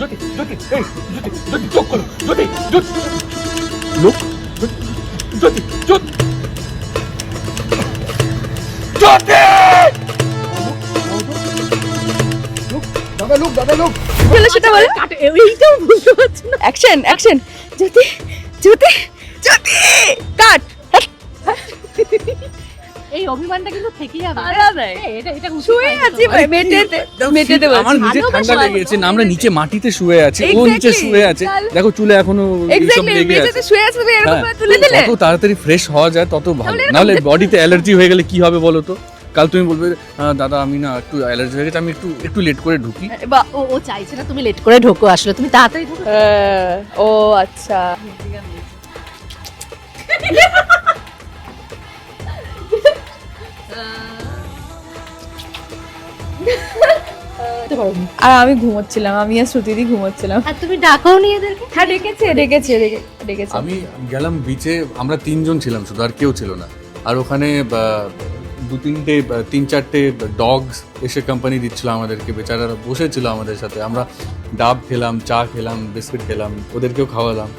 জ্যোতি জ্যোতি এই জ্যোতি জ্যোতি চোখ খোলো জ্যোতি জ্যোতি লোক জ্যোতি জ্যোতি জ্যোতি দাদা লোক দাদা লোক। হলো সেটা বলে? এইটাও বুঝতে পারছি না। Action action Jyoti Jyoti Jyoti cut. এই অভিমানটা কিন্তু থেকে যাবে। এটা এটা শুয়ে আছি মেটেতে মেটেতে আমার নিজে ঠান্ডা লেগেছে না আমরা নিচে মাটিতে শুয়ে আছি ও নিচে শুয়ে আছে? দেখো চুলে এখনও এইসব লেগে আছে। শুয়ে আছে তুমি এরকম হ্যাঁ, তুলে দিলে। যত তাড়াতাড়ি ফ্রেশ হওয়া যায় তত ভালো। নাহলে বডিতে অ্যালার্জি হয়ে গেলে কি হবে বলো তো? কাল তুমি বলবে দাদা আমি না একটু অ্যালার্জি হয়ে গেছে আমি একটু একটু লেট করে ঢুকি। বা ও ও চাইছে না তুমি লেট করে ঢোকো আসলে তুমি তাড়াতাড়ি ঢোকো। ও আচ্ছা। আর আমি ঘুমোচ্ছিলাম আমি আর শ্রুতিদি ঘুমোচ্ছিলাম। আর তুমি ডাকো নি এদেরকে? হ্যাঁ ডেকেছে ডেকেছে ডেকেছে। আমি গেলাম বিচে আমরা তিনজন ছিলাম শুধু আর কেউ ছিল না। আর ওখানে দু তিনটে তিন চারটে ডগস এসে কোম্পানি দিচ্ছিল আমাদেরকে বেচারারা বসেছিল আমাদের সাথে। আমরা ডাব খেলাম চা খেলাম বিস্কিট খেলাম ওদেরকেও খাওয়ালাম।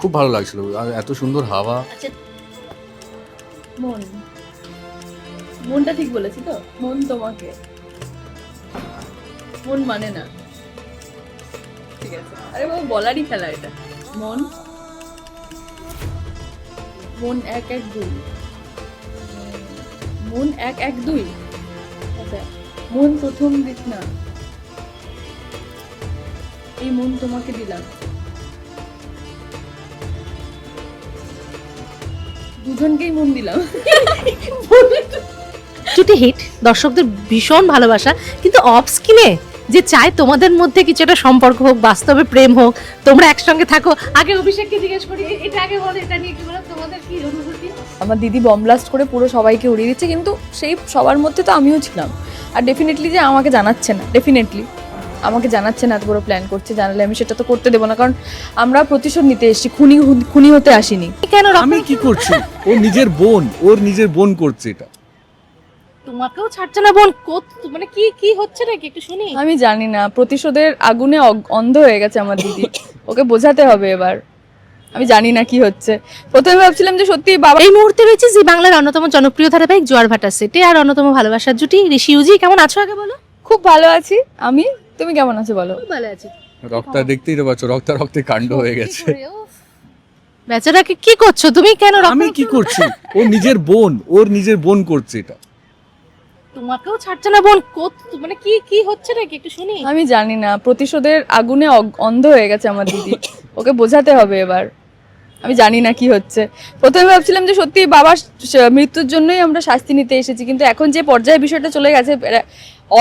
খুব ভালো লাগছিল। আর এত সুন্দর হাওয়া। আচ্ছা মন। মনটা ঠিক বলেছি তো? মন তোমাকে। মন মানে না। ঠিক আছে। আরে বাবা, বলারই খেলা এটা। মন। মন এক এক দুই। মন এক এক দুই। আচ্ছা মন প্রথম দিক না? এই মন তোমাকে দিলাম। দুজনকেই মন দিলাম। জুটি হিট দর্শকদের ভীষণ ভালোবাসা কিন্তু অফ স্ক্রিনে যে চাই তোমাদের মধ্যে কিছু একটা সম্পর্ক হোক বাস্তবে প্রেম হোক তোমরা একসঙ্গে থাকো। আগে অভিষেককে জিজ্ঞেস করি এটা আগে বলো এটা নিয়ে কি বলো তোমাদের কি অনুভূতি? আমার দিদি বম ব্লাস্ট করে পুরো সবাইকে উড়িয়ে দিচ্ছে কিন্তু সেই সবার মধ্যে তো আমিও ছিলাম। আর ডেফিনেটলি যে আমাকে জানাচ্ছে না ডেফিনেটলি আমাকে জানাচ্ছে না এত বড় প্ল্যান করছে জানালে আমি সেটা তো করতে দেবো না কারণ আমরা প্রতিশোধ নিতে এসেছি খুনি খুনি হতে আসিনি। কেন আমি কি করছি? ও নিজের বোন ওর নিজের বোন করছে এটা। তোমাকেও ছাড়ছে না বোন। কোত- মানে কি কি হচ্ছে নাকি? একটু শুনি। আমি জানি না। প্রতিশোধের আগুনে অন্ধ হয়ে গেছে আমার দিদি। ওকে বোঝাতে হবে এবার। আমি জানি না কি হচ্ছে। প্রথমে ভাবছিলাম যে সত্যি বাবা এই মুহূর্তে রয়েছে জি বাংলার অন্যতম জনপ্রিয় ধারাবাহিক জোয়ার ভাটা সেটে আর অন্যতম ভালোবাসার জুটি ঋষি ইউজি। কেমন আছো আগে বলো? খুব ভালো আছি। আমি? তুমি কেমন আছো বলো? খুব ভালো আছি। রক্তা দেখতেই তো পাচ্ছ রক্তা রক্তে কাণ্ড হয়ে গেছে। বেচারাকে কি করছ? তুমি কেন আমি কি করছি? ও নিজের বোন। ওর নিজের বোন করছে এটা। তোমাকেও ছাড়ছে না বোন। মানে কি কি হচ্ছে নাকি? একটু শুনি। আমি জানি না প্রতিশোধের আগুনে অন্ধ হয়ে গেছে আমার দিদি। ওকে বোঝাতে হবে এবার। আমি জানি না কি হচ্ছে। প্রথমে ভাবছিলাম যে সত্যি বাবার মৃত্যুর জন্যই আমরা শাস্তি নিতে এসেছি কিন্তু এখন যে পর্যায়ে বিষয়টা চলে গেছে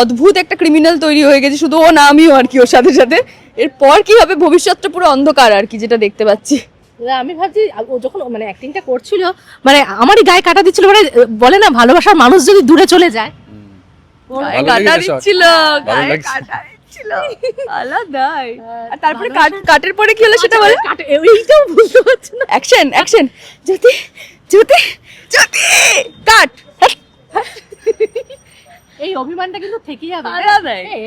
অদ্ভুত একটা ক্রিমিনাল তৈরি হয়ে গেছে শুধু ও না আমিও আর কি ওর সাথে সাথে। এরপর কি হবে? ভবিষ্যৎটা পুরো অন্ধকার আর কি যেটা দেখতে পাচ্ছি। আমি ভাবছি ও যখন মানে অ্যাক্টিংটা করছিল মানে আমারই গায়ে কাটা দিচ্ছিল মানে বলে না ভালোবাসার মানুষ যদি দূরে চলে যায় কাটা? দিচ্ছিল গায়ে? কাটা দিচ্ছিল। আলাদাই। আর তারপরে কাটের পরে কি হলো সেটা বলে? কাটে এইটাও বুঝতে পারছি না। Action action. Jyoti Jyoti Jyoti! Cut. এই অভিমানটা কিন্তু থেকে যাবে।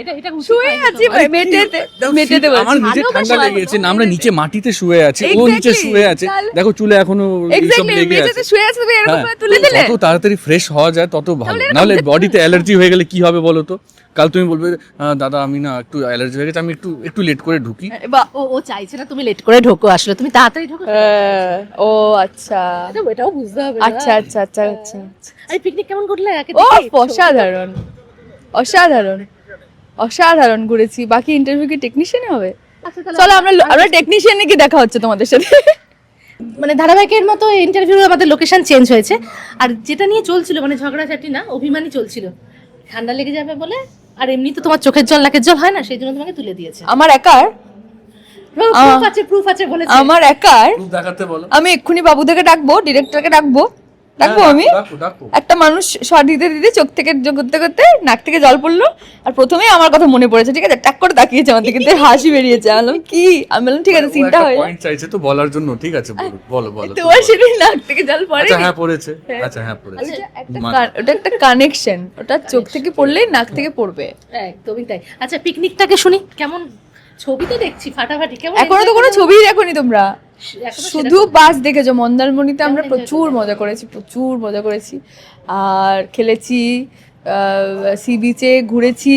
এটা এটা শুয়ে আছি মেটেতে মেটেতে আমার ঠান্ডা লেগেছে না আমরা নিচে মাটিতে শুয়ে আছি ও নিচে শুয়ে আছে। দেখো চুলে এখনও এইসব লেগে আছে। শুয়ে আছে তুমি এরকম হ্যাঁ, করে তুলে দিলে। যত তাড়াতাড়ি ফ্রেশ হওয়া যায় তত ভালো। নাহলে বডিতে অ্যালার্জি হয়ে গেলে কি হবে বলো তো? কাল তুমি বলবে দাদা আমি না একটু অ্যালার্জি হয়ে গেছে আমি একটু একটু লেট করে ঢুকি। বা ও ও চাইছে না তুমি লেট করে ঢোকো আসলে তুমি তাড়াতাড়ি ঢোকো। ও আচ্ছা। এটা- এটাও বুঝতে হবে না? আচ্ছা আচ্ছা আচ্ছা আচ্ছা এই পিকনিক কেমন করলে? ও অসাধারণ। অসাধারণ। অসাধারণ ঘুরেছি বাকি ইন্টারভিউ কি টেকনিশিয়ানে হবে? আচ্ছা, তাহলে চলো আমরা আমরা টেকনিশিয়ানে কি দেখা হচ্ছে তোমাদের সাথে। মানে ধারাবাহিকের মতো ইন্টারভিউ আমাদের লোকেশন চেঞ্জ হয়েছে। আর যেটা নিয়ে চলছিল মানে ঝগড়াঝাটি না অভিমানই চলছিল। ঠান্ডা লেগে যাবে বলে? আর এমনি তো তোমার চোখের জল নাকের জল হয় না? সেই জন্য তোমাকে তুলে দিয়েছে। আমার একার? প্রুফ আছে প্রুফ আছে বলেছে। আমার একার? দেখাতে বলো। আমি এক্ষুনি বাবুদেরকে ডাকবো ডিরেক্টরকে ডাকবো। ডাকবো হ্যাঁ, আমি। একটা মানুষ শট দিতে দিতে চোখ থেকে করতে করতে নাক থেকে জল পড়ল। আর প্রথমেই আমার কথা মনে পড়েছে ঠিক আছে? টাক করে তাকিয়েছে আমার দিকে হাসি বেরিয়েছে। আমি বললাম কি? আমি বললাম ঠিক আছে সিনটা হয়ে point চাইছে তো বলার জন্য ঠিক আছে বলো বলো বলো তোমার সেদিন নাক থেকে জল পড়ে আচ্ছা হ্যাঁ পড়েছে। আচ্ছা হ্যাঁ পড়েছে। একটা ওটা একটা কানেকশন ওটা চোখ থেকে পড়লেই নাক থেকে পড়বে। একদমই তাই। আচ্ছা পিকনিকটাকে শুনি। কেমন? ছবি তো দেখছি ফাটাফাটি। কেমন এখনও তো কোনো? ছবিই দেখোনি তোমরা? শুধু বাস দেখেছ মন্দারমণিতে আমরা প্রচুর মজা করেছি প্রচুর মজা করেছি। আর খেলেছি সি বিচে ঘুরেছি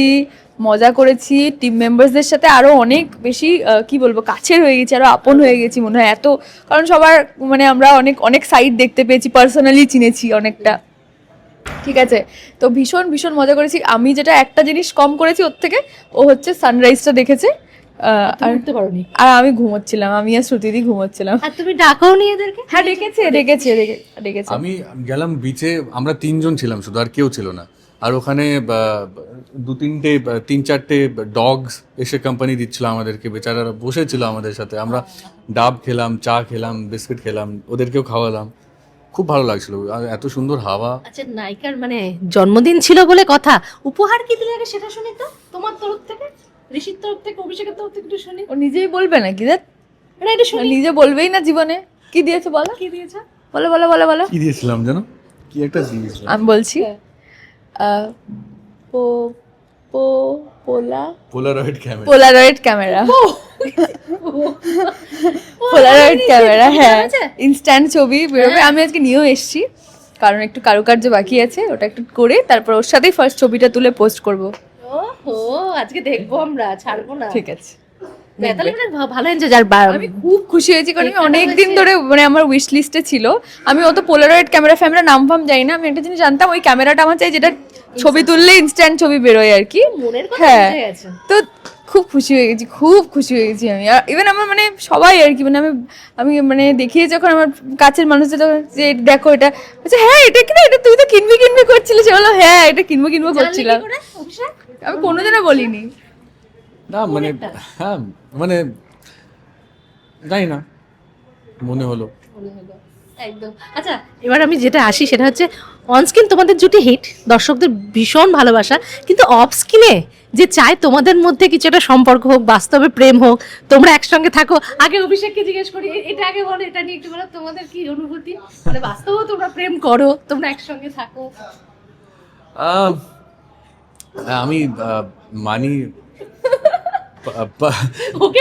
মজা করেছি। টিম মেম্বারসদের সাথে আরও অনেক বেশি কি বলব কাছের হয়ে গেছি আরও আপন হয়ে গেছি মনে হয় এত। কারণ সবার মানে আমরা অনেক অনেক সাইড দেখতে পেয়েছি পার্সোনালি চিনেছি অনেকটা। ঠিক আছে তো ভীষণ ভীষণ মজা করেছি। আমি যেটা একটা জিনিস কম করেছি ওর থেকে ও হচ্ছে সানরাইজটা দেখেছে। আর উঠতে পারোনি। আর আমি ঘুমোচ্ছিলাম আমি আর শ্রুতিদি ঘুমোচ্ছিলাম। আর তুমি ডাকাও নি এদেরকে? হ্যাঁ ডেকেছে ডেকেছে ডেকে- ডেকেছে। আমি গেলাম বিচে আমরা তিনজন ছিলাম শুধু আর কেউ ছিল না। আর ওখানে দু তিনটে তিন চারটে ডগস এসে কোম্পানি দিচ্ছিল আমাদেরকে বেচারারা বসেছিল আমাদের সাথে। আমরা ডাব খেলাম চা খেলাম বিস্কিট খেলাম ওদেরকেও খাওয়ালাম। খুব ভালো লাগছিল। আর এত সুন্দর হাওয়া। আচ্ছা নায়িকার মানে জন্মদিন ছিল বলে কথা। উপহার কি দিলে সেটা শুনি তো তোমার তরফ থেকে? ঋষির তরফ থেকে অভিষেকের তরফ থেকে একটু শুনি। ও নিজেই বলবে নাকি দেখ না এটা শুনি। নিজে বলবেই না জীবনে। কি দিয়েছে বলো? কি দিয়েছ? বলো বলো বলো বলো। কি দিয়েছিলাম জানো? কি একটা দিয়েছিলাম আমি বলছি। হ্যাঁ। পো পো পোলা। Polaroid camera Polaroid camera Polaroid camera হ্যাঁ? ইনস্ট্যান্ট ছবি বেরোবে। আমি আজকে নিয়েও এসেছি। কারণ একটু কারুকার্য বাকি আছে। ওটা একটু করে তারপর ওর সাথেই ফার্স্ট ছবিটা তুলে পোস্ট করব। ওহো আজকে দেখব আমরা ছাড়বো না। ঠিক আছে। মানে ভালো এনজয় যার আমি খুব খুশি হয়েছি কারণ আমি এখানে অনেক দিন ধরে মানে আমার উইশ লিস্টে ছিল। আমি অত পোলারয়েড ক্যামেরা ফ্যামেরা নাম ফাম জানি না আমি একটা জিনিস জানতাম ওই ক্যামেরাটা আমার চাই যেটা ছবি তুললে ইনস্ট্যান্ট ছবি বেরোয় আর কি। হ্যাঁ। তো খুব খুশি হয়ে গেছি খুব খুশি হয়ে গেছি আমি। আর ইভেন আমার মানে সবাই আর কি মানে আমি আমি মানে দেখিয়ে যখন আমার কাছের মানুষদের যখন যে দেখো এটা বলছে হ্যাঁ এটা কিনা এটা তুই তো কিনবি কিনবি করছিলি সে বলল হ্যাঁ এটা কিনবো কিনবো করছিলাম? আমি কোনোদিনও বলিনি। না মানে হ্যাঁ মানে জানি না মনে হলো। মনে হলো। একদম। আচ্ছা এবার আমি যেটা আসি সেটা হচ্ছে অনস্ক্রিন তোমাদের জুটি হিট দর্শকদের ভীষণ ভালোবাসা কিন্তু অফ স্ক্রিনে যে চায় তোমাদের মধ্যে কিছু একটা সম্পর্ক হোক বাস্তবে প্রেম হোক তোমরা একসঙ্গে থাকো। আগে অভিষেককে জিজ্ঞেস করি এটা আগে বলো এটা নিয়ে একটু বলো তোমাদের কি অনুভূতি? মানে বাস্তবেও তোমরা প্রেম করো তোমরা একসঙ্গে থাকো। আমি মানি ওকে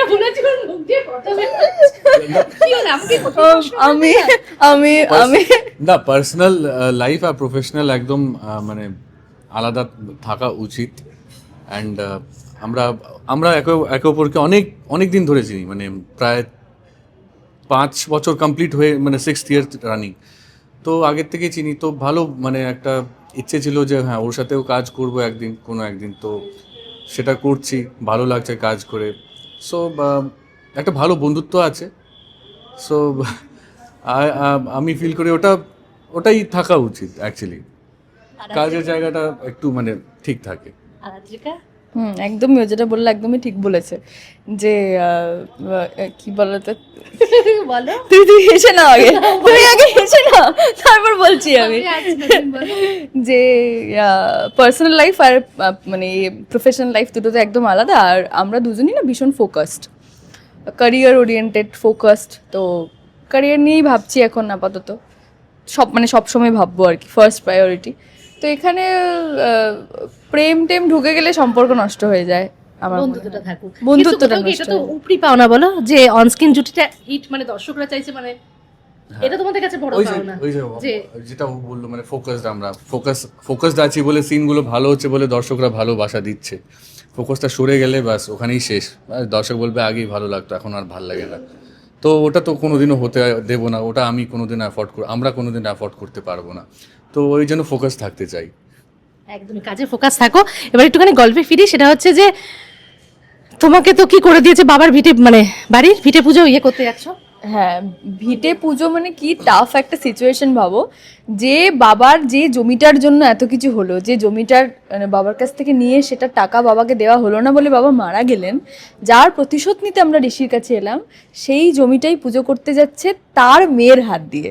আমি আমি আমি না পার্সোনাল লাইফ আর প্রফেশনাল একদম মানে আলাদা থাকা উচিত। অ্যান্ড আমরা আমরা একে একে অপরকে অনেক অনেক দিন ধরে চিনি মানে প্রায় পাঁচ বছর কমপ্লিট হয়ে মানে সিক্স ইয়ার রানিং তো আগের থেকে চিনি তো ভালো মানে একটা ইচ্ছে ছিল যে হ্যাঁ ওর সাথেও কাজ করব একদিন কোনো একদিন। তো সেটা করছি ভালো লাগছে কাজ করে। সো একটা ভালো বন্ধুত্ব আছে। সো আমি ফিল করি ওটা ওটাই থাকা উচিত অ্যাকচুয়ালি কাজের জায়গাটা একটু মানে ঠিক থাকে। হুম একদমই ও যেটা বললে একদমই ঠিক বলেছে। যে কি বলতো বলো। তুই তুই হেসে নাও আগে। তুমি আগে হেসে নাও তারপর বলছি আমি তুমি। যে পার্সোনাল লাইফ আর মানে প্রফেশনাল লাইফ দুটো তো একদম আলাদা আর আমরা দুজনই না ভীষণ ফোকাসড ক্যারিয়ার ওরিয়েন্টেড ফোকাসড তো ক্যারিয়ার নিয়েই ভাবছি এখন আপাতত। সব মানে সব সময় ভাববো আর কি ফার্স্ট প্রায়োরিটি তো এখানে প্রেম টেম ঢুকে গেলে সম্পর্ক নষ্ট হয়ে যায়। আমার বন্ধুত্বটা থাকুক। বন্ধুত্বটা এটা তো হয়ে। উপরি পাওনা বলো যে অনস্ক্রিন জুটিটা হিট মানে দর্শকরা চাইছে মানে এটা তোমাদের কাছে বড় পাওনা। যে যে যেটা ও বলল মানে ফোকাসড আমরা ফোকাস ফোকাসড আছি বলে সিনগুলো ভালো হচ্ছে বলে দর্শকরা ভালোবাসা দিচ্ছে। ফোকাসটা সরে গেলে বাস ওখানেই শেষ। দর্শক বলবে আগেই ভালো লাগতো এখন আর ভালো লাগে না। তো ওটা তো কোনোদিনও হতে দেবো না ওটা আমি কোনোদিন অ্যাফোর্ড কর আমরা কোনোদিন অ্যাফোর্ড করতে পারব না। তো ওই জন্য ফোকাস থাকতে চাই। একদমই কাজে ফোকাস থাকো। এবার একটুখানি গল্পে ফিরি সেটা হচ্ছে যে তোমাকে তো কি করে দিয়েছে বাবার ভিটে মানে বাড়ির ভিটে পুজো ইয়ে করতে যাচ্ছ? হ্যাঁ ভিটে পুজো মানে কি টাফ একটা সিচুয়েশন ভাবো। যে বাবার যে জমিটার জন্য এত কিছু হলো, যে জমিটার মানে বাবার কাছ থেকে নিয়ে সেটা টাকা বাবাকে দেওয়া হলো না বলে বাবা মারা গেলেন, যার প্রতিশোধ নিতে আমরা ঋষির কাছে এলাম, সেই জমিটাই পুজো করতে যাচ্ছে তার মেয়ের হাত দিয়ে।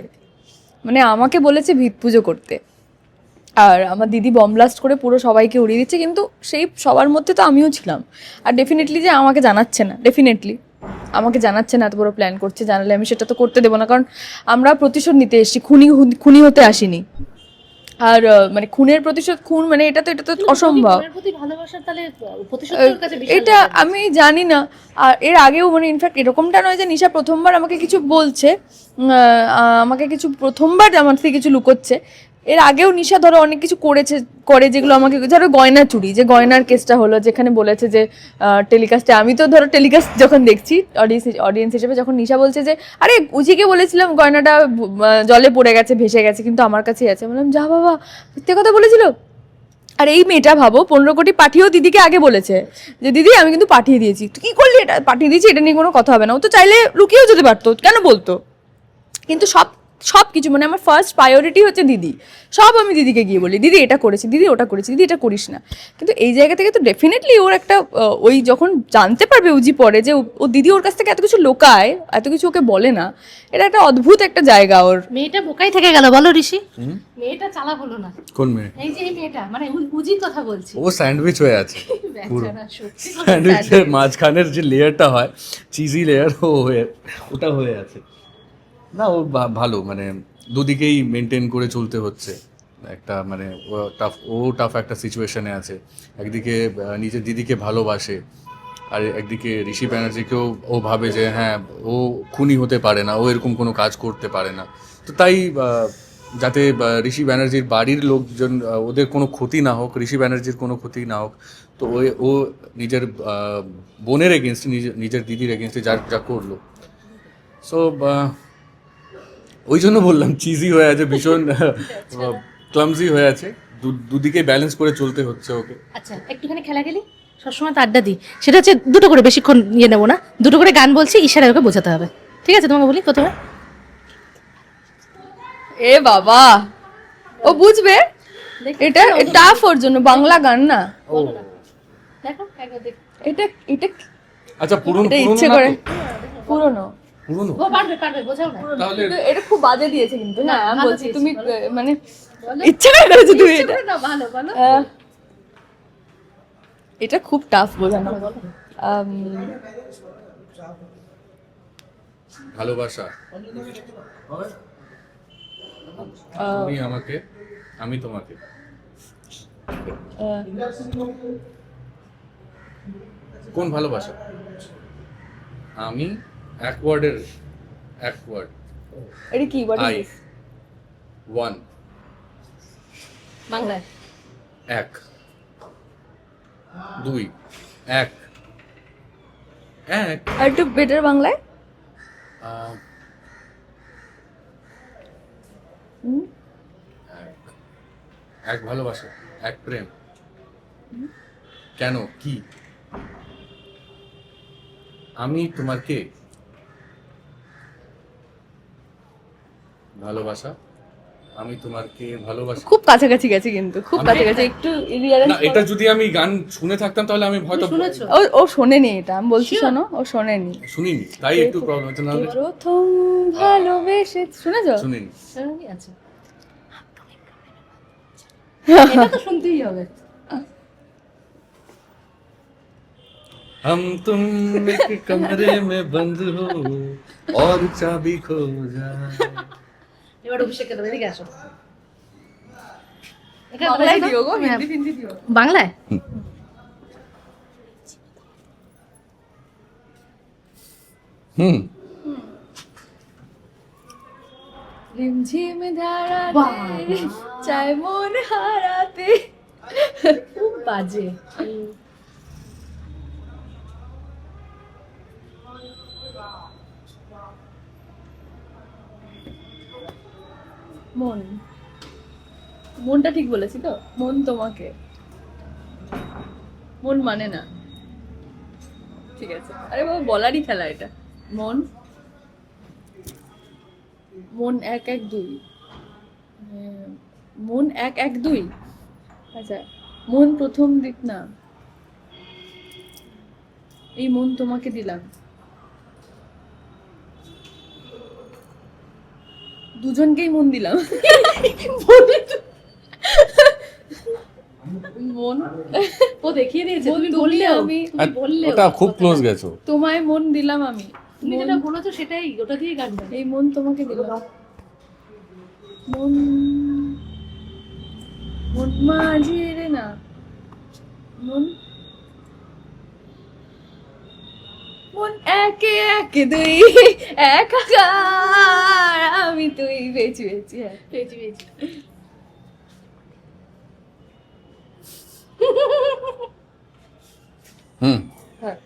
মানে আমাকে বলেছে ভিত পুজো করতে। আর আমার দিদি বম ব্লাস্ট করে পুরো সবাইকে উড়িয়ে দিচ্ছে কিন্তু সেই সবার মধ্যে তো আমিও ছিলাম। আর ডেফিনেটলি যে আমাকে জানাচ্ছে না ডেফিনেটলি আমাকে জানাচ্ছে না এত বড় প্ল্যান করছে জানালে আমি সেটা তো করতে দেবো না কারণ আমরা প্রতিশোধ নিতে এসেছি খুনি খুনি হতে আসিনি। আর মানে খুনের প্রতিশোধ খুন মানে এটা তো এটা তো অসম্ভব। এটা আমি জানি না। আর এর আগেও মানে ইনফ্যাক্ট এরকমটা নয় যে নিশা প্রথমবার আমাকে কিছু বলছে আমাকে কিছু প্রথমবার আমার থেকে কিছু লুকোচ্ছে এর আগেও নিশা ধরো অনেক কিছু করেছে, করে যেগুলো আমাকে, ধরো গয়না চুরি, যে গয়নার কেসটা হলো, যেখানে বলেছে যে টেলিকাস্টে আমি তো ধরো টেলিকাস্ট যখন দেখছি অডিয়েন্স অডিয়েন্স হিসেবে যখন নিশা বলছে যে, আরে, উজিকে বলেছিলাম গয়নাটা জলে পড়ে গেছে, ভেসে গেছে, কিন্তু আমার কাছেই আছে। বললাম, যা বাবা, সত্যি কথা বলেছিল? আর এই মেয়েটা, ভাবো, পনেরো কোটি পাঠিয়েও দিদিকে আগে বলেছে যে, দিদি, আমি কিন্তু পাঠিয়ে দিয়েছি। তুই কি করলি এটা? পাঠিয়ে দিয়েছি? এটা নিয়ে কোনো কথা হবে না। ও তো চাইলে লুকিয়েও যেতে পারতো, কেন বলতো? কিন্তু সব সব কিছু মানে আমার ফার্স্ট প্রায়োরিটি হচ্ছে দিদি। সব আমি দিদিকে গিয়ে বলি দিদি এটা করেছি দিদি ওটা করেছি দিদি এটা করিস না। কিন্তু এই জায়গা থেকে তো ডেফিনেটলি ওর একটা ওই যখন জানতে পারবে উজি পরে যে ও- দিদি ওর কাছ থেকে এত কিছু লোকায় এত কিছু ওকে বলে না এটা একটা অদ্ভুত একটা জায়গা ওর। মেয়েটা বোকাই থেকে গেল বলো ঋষি। মেয়েটা চালা হলো না। কোন মেয়ে? এই যে এই মেয়েটা মানে উ- উজির কথা বলছি। ও স্যান্ডউইচ হয়ে আছে পুরো। স্যান্ডউইচের মাঝখানের যে লেয়ারটা হয় চিজি লেয়ার ও হয়ে ওটা হয়ে আছে। না, ও ভালো মানে দুদিকেই মেনটেন করে চলতে হচ্ছে। একটা মানে ও টাফ ও টাফ একটা সিচুয়েশনে আছে। একদিকে নিজের দিদিকে ভালোবাসে, আর একদিকে ঋষি ব্যানার্জিকেও ও ভাবে যে হ্যাঁ ও খুনি হতে পারে না, ও এরকম কোনো কাজ করতে পারে না। তো তাই যাতে ঋষি ব্যানার্জির বাড়ির লোকজন ওদের কোনো ক্ষতি না হোক, ঋষি ব্যানার্জির কোনো ক্ষতি না হোক, তো ওই ও নিজের বোনের এগেনস্টে নিজের দিদির এগেনস্টে যা যা করল। সো ওই জন্য বললাম চিজি হয়ে আছে ভীষণ ক্লামজি হয়ে আছে। দুদিকে ব্যালেন্স করে চলতে হচ্ছে ওকে। আচ্ছা একটুখানি খেলা খেলি? সবসময় তো আড্ডা দিই। সেটা হচ্ছে দুটো করে বেশিক্ষণ ইয়ে নেব না। দুটো করে গান বলছি ইশারায় ওকে বোঝাতে হবে। ঠিক আছে তোমাকে বলি প্রথমে। এ বাবা ও বুঝবে? এটা টাফ ওর জন্য বাংলা গান না। ও। দেখো এটা এটা আচ্ছা পুরনো পুরনো ইচ্ছে করে? পুরনো। পুরনো? ও পারবে পারবে বোঝাও না। তাহলে এটা খুব বাজে দিয়েছে কিন্তু না আমি বলছি তুমি মানে ইচ্ছে করে করেছ তুমি এটা। না ভালো ভালো এটা খুব টাফ বোঝানো। ভালোবাসা। তুমি আমাকে আমি তোমাকে। কোন ভালোবাসা? আমি এক ওয়ার্ডের এক ওয়ার্ড। এটা কি? Is I. ওয়ান। বাংলায়। এক। দুই। এক। এক। আর একটু বেটার বাংলায়? হুম? এক। এক ভালোবাসা এক প্রেম। কেন? কি? আমি তোমার ভালোবাসা আমি তোমার কে ভালোবাসি খুব কাছাকাছি গেছে কিন্তু খুব আমি- কাছাকাছি একটু rearrange না এটা যদি আমি গান শুনে থাকতাম তাহলে আমি হয়তো শুনেছো ও ও শোনেনি এটা আমি বলছি শোনো ও শোনেনি শুনিনি তাই একটু প্রবলেম হচ্ছে নাহলে প্রথম ভালোবেসে শুনেছো শুনিনি শুনুনি আচ্ছা এটা তো শুনতেই হবে हम तुम एक कमरे में बंद हो और चाबी खो जाए এবার অভিষেককে দেবো এদিকে আসো। বাংলায় দিও গো হ্যাঁ, হিন্দি দিও। বাংলায়? হুম। রিমঝিম ধারাতে চায় মন হারাতে। খুব বাজে। মন। মনটা ঠিক বলেছি তো? মন তোমাকে। মন মানে না। ঠিক আছে। আরে বাবা, বলারই খেলা এটা। মন। মন এক এক দুই। মন এক এক দুই। আচ্ছা মন প্রথম দিক না। এই মন তোমাকে দিলাম। দুজনকেই মন দিলাম। মন? ও দেখিয়ে দিয়েছে তুমি বললেও আমি তুমি বললেও ওটা খুব ক্লোজ গেছো। তোমায় মন দিলাম আমি। তুমি যেটা বলেছ সেটাই ওটা দিয়ে গান এই মন তোমাকে দিলাম। মন মন মাঝে রে না। মন মন একে একে দুই একাকার আমি তুই বেঁচে বেঁচে হ্যাঁ পেয়েছি হুম। হ্যাঁ।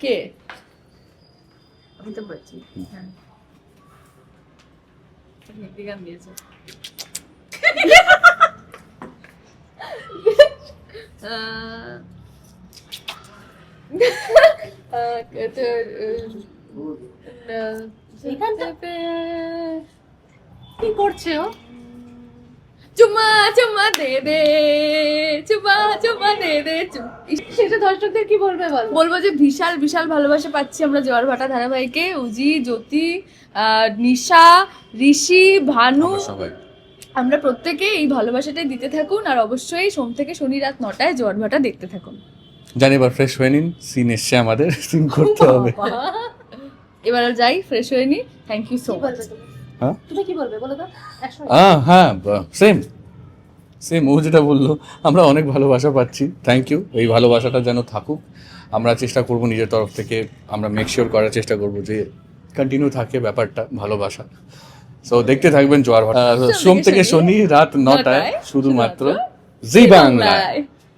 কে? আমি তো বলছি। হ্যাঁ। গান দিয়েছে। আহ, আহ, তোর, আহ, এই গানটা? কি করছে ও? চুমা চুমা দে দে চুমা চুমা দে দে সেটা দর্শকদের কি বলবে বল? বলব যে বিশাল বিশাল ভালোবাসা পাচ্ছি আমরা জোয়ার ভাটা ধারাবাহিকে। উজি জ্যোতি নিশা ঋষি ভানু। আমরা প্রত্যেকে এই ভালোবাসাটাই দিতে থাকুন আর অবশ্যই সোম থেকে শনি রাত নটায় জোয়ার ভাটা দেখতে থাকুন। জানি এবার ফ্রেশ হয়ে নিন সিন এসছে আমাদের সিন করতে হবে। এবার যাই ফ্রেশ হয়ে নি। থ্যাংক ইউ সো মাচ হ্যাঁ? তুমি কি বলবে? বলো তো একসঙ্গে হ্যাঁ সেম সেম ও যেটা বলল আমরা অনেক ভালোবাসা পাচ্ছি। থ্যাংক ইউ এই ভালোবাসাটা যেন থাকুক আমরা চেষ্টা করব নিজের তরফ থেকে আমরা মেক শিওর করার চেষ্টা করব যে কন্টিনিউ থাকে ব্যাপারটা ভালোবাসা। সো দেখতে থাকবেন জোয়ার ভাটা সোম থেকে শনি রাত নটায় শুধুমাত্র জি বাংলায়।